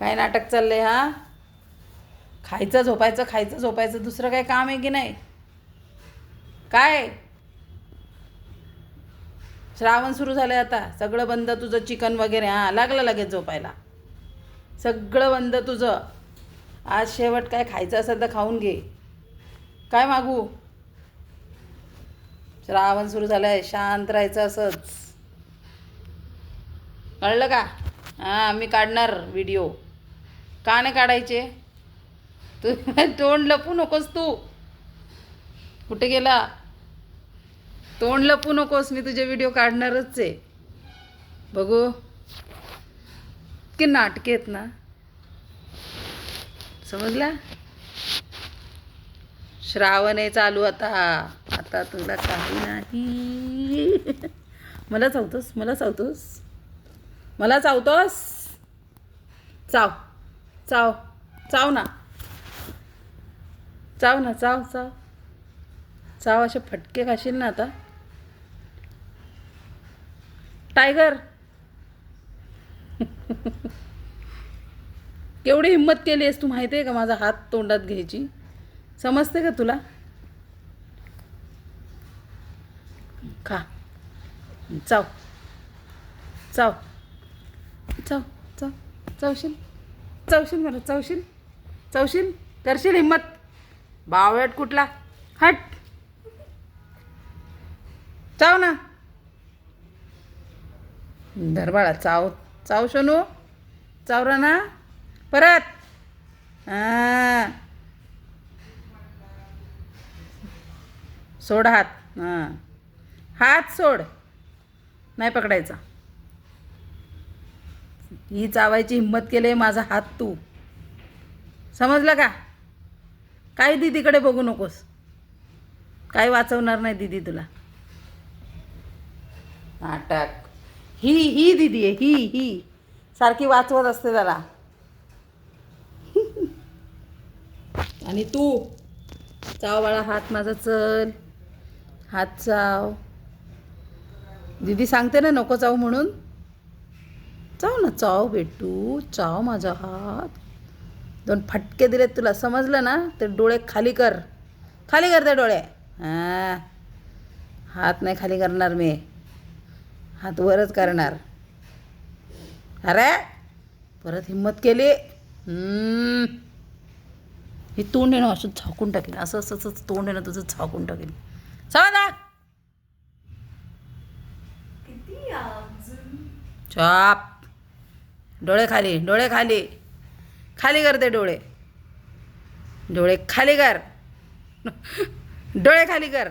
काय नाटक चाललंय हा? खायचं झोपायचं खायचं झोपायचं दुसरं काय काम आहे की नाही? काय? श्रावण सुरू झालं आता. सगळं बंद तुझं चिकन वगैरे हां लागलं लगेच झोपायला. सगळं बंद तुझं. आज शेवट काय खायचं असेल तर खाऊन घे. काय मागू? श्रावण सुरू झालं आहे शांत राहायचं असंच. कळलं का? हां मी काढणार व्हिडिओ का नाही काढायचे? तू तोंड लपू नकोस तू. कुठे गेला? तोंड लपू नकोस मी तुझे व्हिडिओ काढणारच आहे. बघू. की नाटके आहेत ना. समजला? श्रावण आहे चालू आता. आता तुला काही नाही. मला चावतोस मला चावतोस मला चावतोस चाव. चाव. चाव ना. चाव ना चाव चाव. चाव असे फटके खाशील ना आता. टायगर. केवढी हिंमत केली आहेस तू माहिती आहे का माझा हात तोंडात घ्यायची? समजते का तुला? खा. चाव चाव. चाव. चाव. चावशील? चौशील मला चौशील. चौशील करशील हिंमत. बावळट कुठला? हट. चाव ना. धरबाळा चाव चाव शोनू चावरा ना परत. हां. सोड हात. हां. हात सोड. नाही पकडायचा. ही चावायची हिंमत केली माझा हात तू. समजलं का? काय दीदीकडे बघू नकोस. काय वाचवणार नाही दीदी तुला. नाटक. ही ही दीदी आहे ही ही. सारखी वाचवत असते त्याला आणि तू? चाव बाळा हात माझा चल. हात चाव. दीदी सांगते ना नको चाव म्हणून. चाव ना चाव बेटू चाव माझा हात. दोन फटके दिलेत तुला समजलं ना? ते डोळे खाली कर. खाली कर ते डोळे. हां. हात नाही खाली करणार मी. हात वरच करणार. अरे परत हिंमत केली? हम्म. हे तोंड ना असं झाकून टाकेल. असं असं असं तोंड ना तुझं झाकून टाकेल. समजा चाप. डोळे खाली डोळे खाली. खाली कर ते डोळे. डोळे खाली कर. डोळे खाली कर.